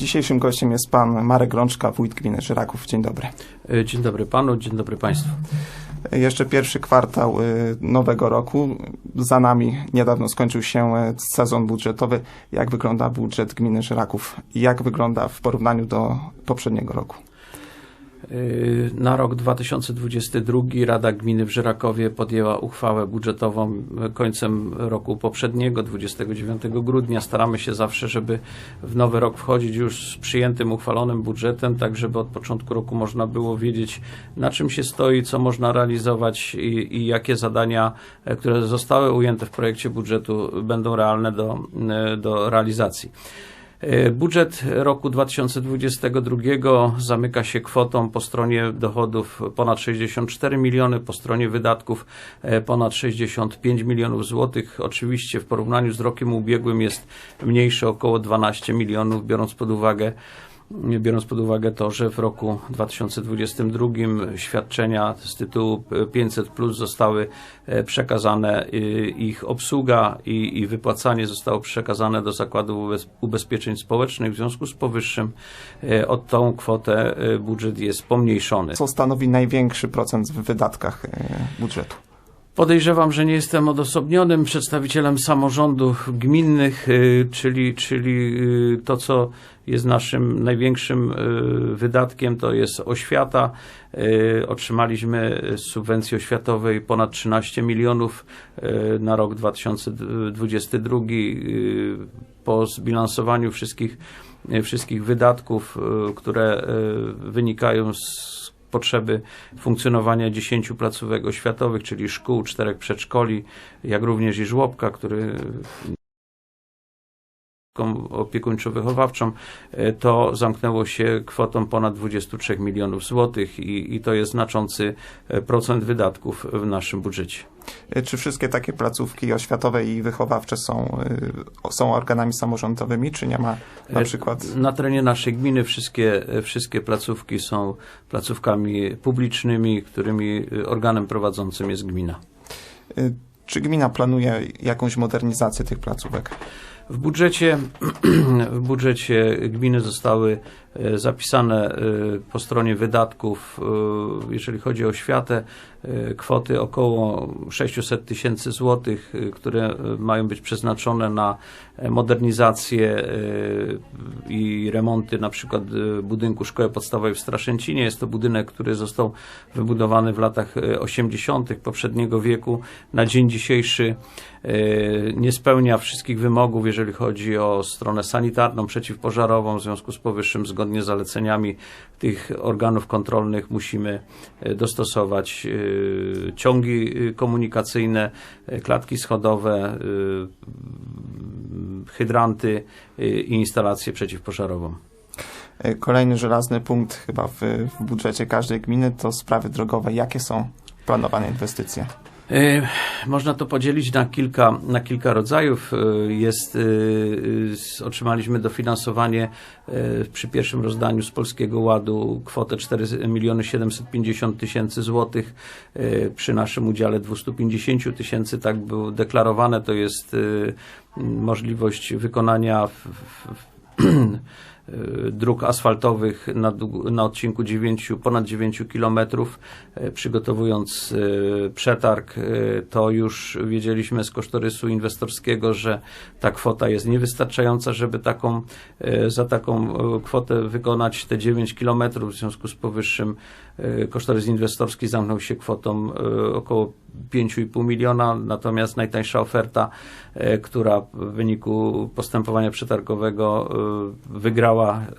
Dzisiejszym gościem jest pan Marek Rączka, wójt gminy Żyraków. Dzień dobry. E, Dzień dobry panu, dzień dobry państwu. Jeszcze pierwszy kwartał y, nowego roku. Za nami niedawno skończył się sezon budżetowy. Jak wygląda budżet gminy Żyraków? i Jak wygląda w porównaniu do poprzedniego roku? E, Na rok 2022 Rada Gminy w Żyrakowie podjęła uchwałę budżetową końcem roku poprzedniego, 29 grudnia. Staramy się zawsze, żeby w nowy rok wchodzić już z przyjętym, uchwalonym budżetem, tak żeby od początku roku można było wiedzieć, na czym się stoi, co można realizować i, i jakie zadania, e, które zostały ujęte w projekcie budżetu, będą realne do, e, do realizacji. E, Budżet roku 2022 zamyka się kwotą po stronie dochodów ponad 64 miliony, po stronie wydatków e, ponad 65 milionów złotych. Oczywiście w porównaniu z rokiem ubiegłym jest mniejszy około 12 milionów, biorąc pod uwagę biorąc pod uwagę to, że w roku 2022 świadczenia z tytułu 500 plus zostały e, przekazane, y, ich obsługa i, i wypłacanie zostało przekazane do Zakładu Ubez- Ubezpieczeń Społecznych. W związku z powyższym e, o tą kwotę e, budżet jest pomniejszony. Co stanowi największy procent w wydatkach budżetu? Podejrzewam, że nie jestem odosobnionym przedstawicielem samorządów gminnych, y, czyli, czyli y, to, co jest naszym największym y, wydatkiem, to jest oświata. Otrzymaliśmy z subwencji oświatowej ponad 13 milionów na rok 2022. y, Po zbilansowaniu wszystkich, wszystkich wydatków, które wynikają z potrzeby funkcjonowania 10 placówek oświatowych, czyli szkół, czterech przedszkoli, jak również i żłobka, który opiekuńczo-wychowawczą, e, to zamknęło się kwotą ponad 23 milionów złotych i, i to jest znaczący e, procent wydatków w naszym budżecie. Y, Czy wszystkie takie placówki oświatowe i wychowawcze są, są organami samorządowymi, czy nie ma na E, przykład... Na terenie naszej gminy wszystkie, e, wszystkie placówki są placówkami publicznymi, którymi e, organem prowadzącym jest gmina. Czy gmina planuje jakąś modernizację tych placówek? W budżecie, w budżecie gminy zostały e, zapisane e, po stronie wydatków, e, jeżeli chodzi o oświatę, e, kwoty około 600 tysięcy złotych, które mają być przeznaczone na modernizację i remonty na przykład budynku Szkoły Podstawowej w Straszęcinie. Jest to budynek, który został wybudowany w latach e, 80. poprzedniego wieku. Na dzień dzisiejszy nie spełnia wszystkich wymogów, jeżeli chodzi o stronę sanitarną, przeciwpożarową. W związku z powyższym, zgodnie z zaleceniami tych organów kontrolnych, musimy e, dostosować e, ciągi e, komunikacyjne, klatki schodowe, hydranty i instalację przeciwpożarową. Kolejny żelazny punkt chyba w, w budżecie każdej gminy to sprawy drogowe. Jakie są planowane inwestycje? E, Można to podzielić na kilka, na kilka rodzajów. E, Jest, e, otrzymaliśmy dofinansowanie przy pierwszym rozdaniu z Polskiego Ładu kwotę 4 miliony 750 tysięcy złotych. Przy naszym udziale 250 tysięcy, tak było deklarowane, to jest możliwość wykonania w, w, dróg asfaltowych na, na odcinku 9, ponad 9 kilometrów. E, Przygotowując e, przetarg, to już wiedzieliśmy z kosztorysu inwestorskiego, że ta kwota jest niewystarczająca, żeby taką, za taką kwotę wykonać te 9 kilometrów. W związku z powyższym kosztorys inwestorski zamknął się kwotą około 5,5 miliona, natomiast najtańsza oferta, która w wyniku postępowania przetargowego wygrała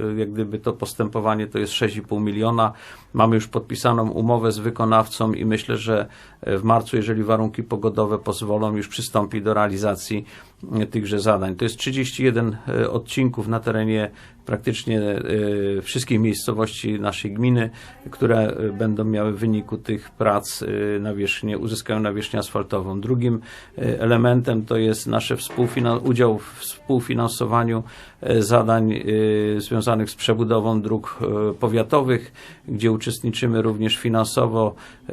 e, jak gdyby to postępowanie, to jest 6,5 miliona. Mamy już podpisaną umowę z wykonawcą i myślę, że e, w marcu, jeżeli warunki pogodowe pozwolą, już przystąpi do realizacji tychże zadań. To jest 31 e, odcinków na terenie praktycznie e, wszystkich miejscowości naszej gminy, które e, będą miały w wyniku tych prac e, nawierzchnię, uzyskają nawierzchnię asfaltową. Drugim e, elementem to jest współfinan- udział w współfinansowaniu e, zadań e, związanych z przebudową dróg e, powiatowych, gdzie uczestniczymy również finansowo. E,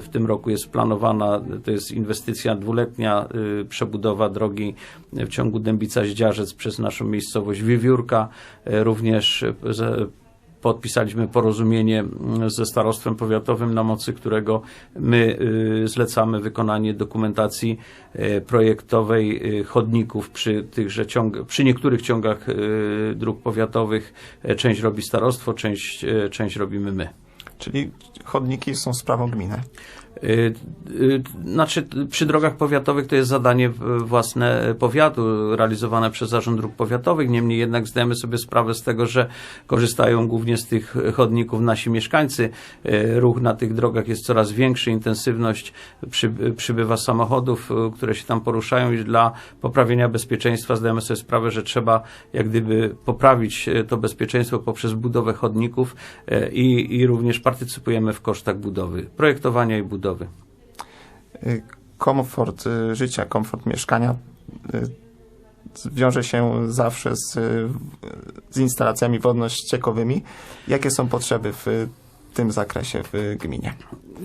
W tym roku jest planowana, to jest inwestycja dwuletnia, e, przebudowa drogi drogi w ciągu Dębica-Zdziarzec przez naszą miejscowość Wiewiórka. E, Również e, podpisaliśmy porozumienie ze starostwem powiatowym, na mocy którego my y, zlecamy wykonanie dokumentacji projektowej chodników przy tychże ciąg, przy niektórych ciągach dróg powiatowych. E, Część robi starostwo, część, e, część robimy my. Czyli chodniki są sprawą gminy. Y, y, Znaczy, przy drogach powiatowych to jest zadanie w- własne powiatu, realizowane przez Zarząd Dróg Powiatowych. Niemniej jednak zdajemy sobie sprawę z tego, że korzystają głównie z tych chodników nasi mieszkańcy. Y, Ruch na tych drogach jest coraz większy, intensywność przy, przybywa samochodów, y, które się tam poruszają i dla poprawienia bezpieczeństwa zdajemy sobie sprawę, że trzeba jak gdyby poprawić y, to bezpieczeństwo poprzez budowę chodników y, i, i również partycypujemy w kosztach budowy, projektowania i budowy. Y, Komfort y, życia, komfort mieszkania y, wiąże się zawsze z, y, z instalacjami wodno-ściekowymi. Jakie są potrzeby w tym zakresie w gminie?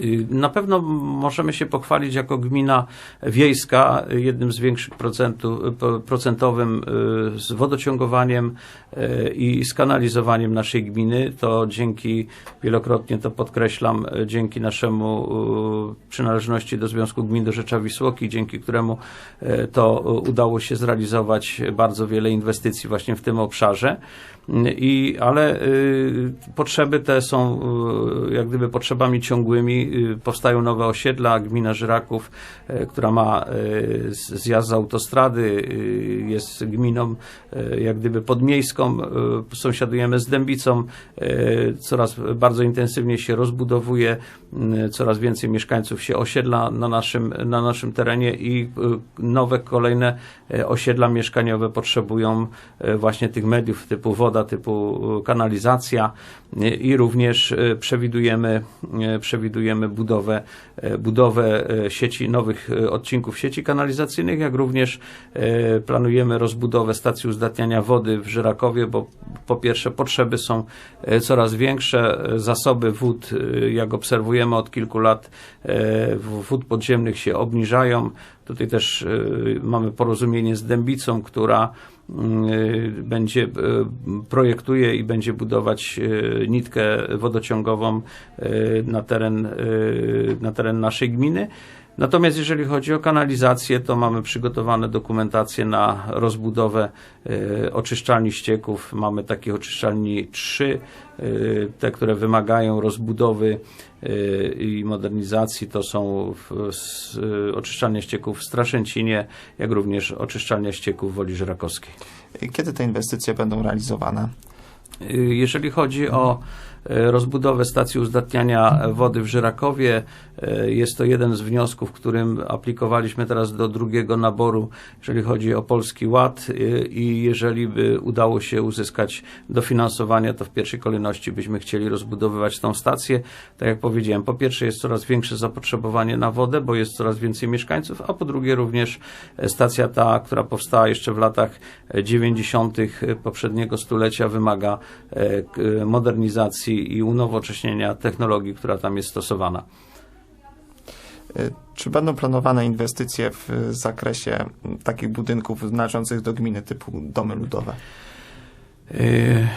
Y, Na pewno możemy się pochwalić jako gmina wiejska jednym z większych procentu, procentowym y, z wodociągowaniem y, i skanalizowaniem naszej gminy. To dzięki, wielokrotnie to podkreślam, dzięki naszemu przynależności do Związku Gmin do Rzecza Wisłoki, dzięki któremu to udało się zrealizować bardzo wiele inwestycji właśnie w tym obszarze. I, ale potrzeby te są jak gdyby potrzebami ciągłymi. Y, powstają nowe osiedla. Gmina Żyraków, y, która ma y, zjazd z autostrady, jest gminą jak gdyby podmiejską. Sąsiadujemy z Dębicą. Coraz bardzo intensywnie się rozbudowuje. Coraz więcej mieszkańców się osiedla na naszym, na naszym terenie i nowe, kolejne osiedla mieszkaniowe potrzebują właśnie tych mediów typu woda, typu kanalizacja i również y, przewidujemy, budowę, y, budowę y, sieci, nowych y, odcinków sieci kanalizacyjnych, jak również planujemy rozbudowę stacji uzdatniania wody w Żyrakowie, bo po pierwsze potrzeby są coraz większe, zasoby wód, jak obserwujemy od kilku lat, wód podziemnych się obniżają. Tutaj też mamy porozumienie z Dębicą, która będzie y, projektuje i będzie budować y, nitkę wodociągową y, na teren, y, na teren naszej gminy. Natomiast jeżeli chodzi o kanalizację, to mamy przygotowane dokumentacje na rozbudowę y, oczyszczalni ścieków. Mamy takich oczyszczalni trzy, y, te, które wymagają rozbudowy y, i modernizacji. To są oczyszczalnia ścieków w Straszęcinie, jak również oczyszczalnia ścieków w Woli Żerakowskiej. Y, Kiedy te inwestycje będą realizowane? Jeżeli chodzi o rozbudowę stacji uzdatniania wody w Żyrakowie, y, jest to jeden z wniosków, którym aplikowaliśmy teraz do drugiego naboru, jeżeli chodzi o Polski Ład y, i jeżeli by udało się uzyskać dofinansowanie, to w pierwszej kolejności byśmy chcieli rozbudowywać tą stację. Tak jak powiedziałem, po pierwsze jest coraz większe zapotrzebowanie na wodę, bo jest coraz więcej mieszkańców, a po drugie również e, stacja ta, która powstała jeszcze w latach e, 90. poprzedniego stulecia wymaga e, e, modernizacji i unowocześnienia technologii, która tam jest stosowana. Y, Czy będą planowane inwestycje w zakresie takich budynków należących do gminy typu domy ludowe? Y,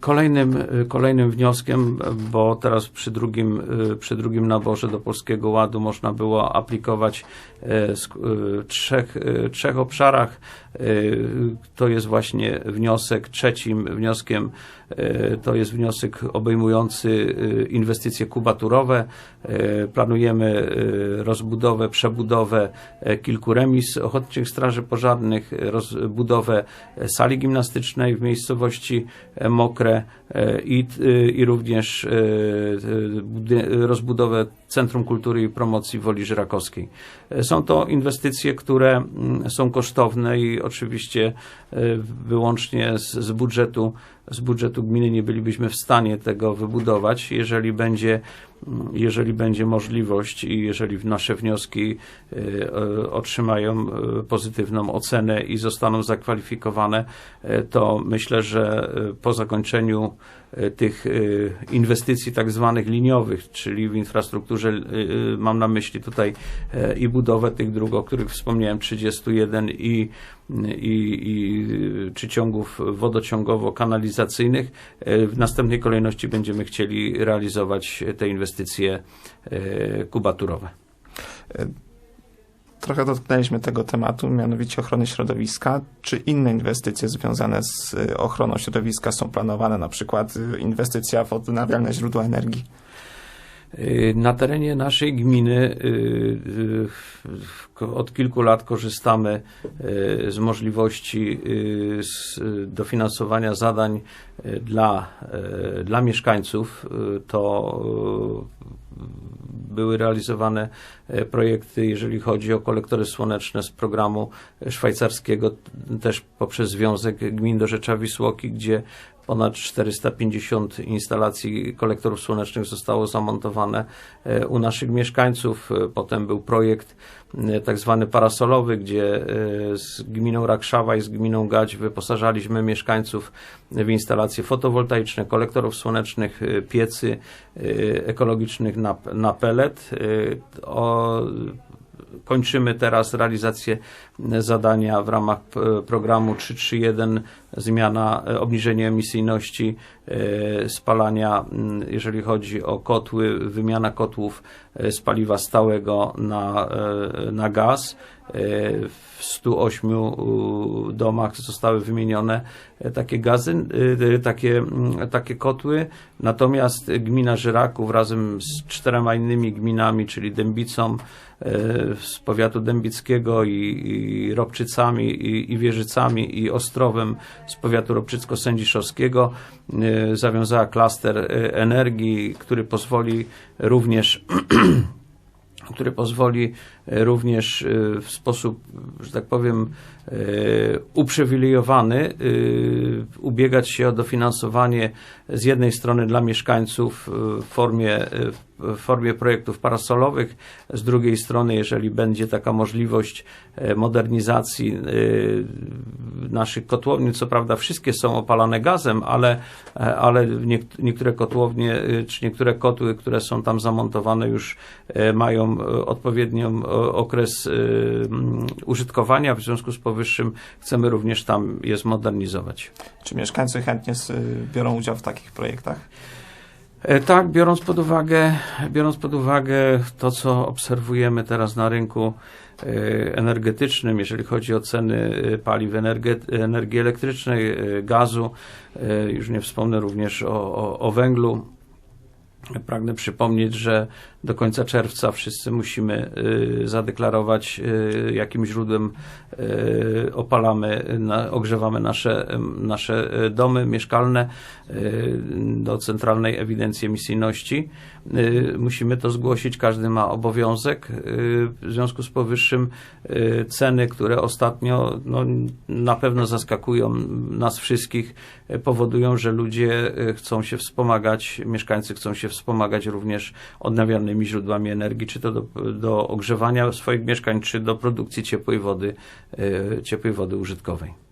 Kolejnym, kolejnym wnioskiem, bo teraz przy drugim, y, przy drugim naborze do Polskiego Ładu można było aplikować y, trzech, trzech obszarach. To jest właśnie wniosek. Trzecim wnioskiem to jest wniosek obejmujący y, inwestycje kubaturowe. Y, Planujemy rozbudowę, przebudowę e, kilku remis ochotniczych straży pożarnych, rozbudowę e, sali gimnastycznej w miejscowości e, Mokre e, i, i również e, e, rozbudowę Centrum Kultury i Promocji Woli Żyrakowskiej. E, Są to inwestycje, które mm, są kosztowne i oczywiście e, wyłącznie z, z budżetu z budżetu gminy nie bylibyśmy w stanie tego wybudować. Jeżeli będzie jeżeli będzie możliwość i jeżeli nasze wnioski y, y, otrzymają y, pozytywną ocenę i zostaną zakwalifikowane, to myślę, że po zakończeniu tych inwestycji tak zwanych liniowych, czyli w infrastrukturze, mam na myśli tutaj i budowę tych dróg, o których wspomniałem, 31 i, i, i czy ciągów wodociągowo-kanalizacyjnych. W następnej kolejności będziemy chcieli realizować te inwestycje y, kubaturowe. Trochę dotknęliśmy tego tematu, mianowicie ochrony środowiska. Czy inne inwestycje związane z y, ochroną środowiska są planowane, na przykład inwestycja w odnawialne źródła energii? Y, Na terenie naszej gminy y, y, od kilku lat korzystamy z możliwości dofinansowania zadań dla, dla mieszkańców. To były realizowane projekty, jeżeli chodzi o kolektory słoneczne z programu szwajcarskiego, też poprzez Związek Gmin do Rzecza Wisłoki, gdzie ponad 450 instalacji kolektorów słonecznych zostało zamontowane e, u naszych mieszkańców. E, Potem był projekt e, tak zwany parasolowy, gdzie z gminą Rakszawa i z gminą Gać wyposażaliśmy mieszkańców w instalacje fotowoltaiczne, kolektorów słonecznych, piecy ekologicznych na, na pelet. O, kończymy teraz realizację zadania w ramach e, programu 331 zmiana, e, obniżenie emisyjności e, spalania, jeżeli chodzi o kotły, wymiana kotłów z paliwa stałego na, na gaz. W 108 u, domach zostały wymienione takie gazy, takie, takie kotły. Natomiast gmina Żyraków razem z czterema innymi gminami, czyli Dębicą z powiatu dębickiego i, i Robczycami i, i Wieżycami i Ostrowem z powiatu Robczycko-Sędziszowskiego e, zawiązała klaster e, energii, który pozwoli również który pozwoli e, również e, w sposób, że tak powiem, e, uprzywilejowany ubiegać się o dofinansowanie z jednej strony dla mieszkańców w formie, w formie projektów parasolowych, z drugiej strony, jeżeli będzie taka możliwość modernizacji naszych kotłowni, co prawda wszystkie są opalane gazem, ale, e, ale niek- niektóre kotłownie, e, czy niektóre kotły, które są tam zamontowane już e, mają odpowiednią e, okres użytkowania, w związku z powyższym chcemy również tam je zmodernizować. Czy mieszkańcy chętnie biorą udział w takich projektach? E, Tak, biorąc pod uwagę, biorąc pod uwagę to, co obserwujemy teraz na rynku e, energetycznym, jeżeli chodzi o ceny e, paliw, energii elektrycznej, gazu, już nie wspomnę również o, o, o węglu. Pragnę przypomnieć, że do końca czerwca wszyscy musimy y, zadeklarować, y, jakim źródłem y, opalamy, ogrzewamy nasze, nasze domy mieszkalne do Centralnej Ewidencji Emisyjności. Musimy to zgłosić, każdy ma obowiązek. W związku z powyższym ceny, które ostatnio no, na pewno zaskakują nas wszystkich, powodują, że ludzie chcą się wspomagać, mieszkańcy chcą się wspomagać również odnawialnymi źródłami energii, czy to do, do ogrzewania swoich mieszkań, czy do produkcji ciepłej wody, y, ciepłej wody użytkowej.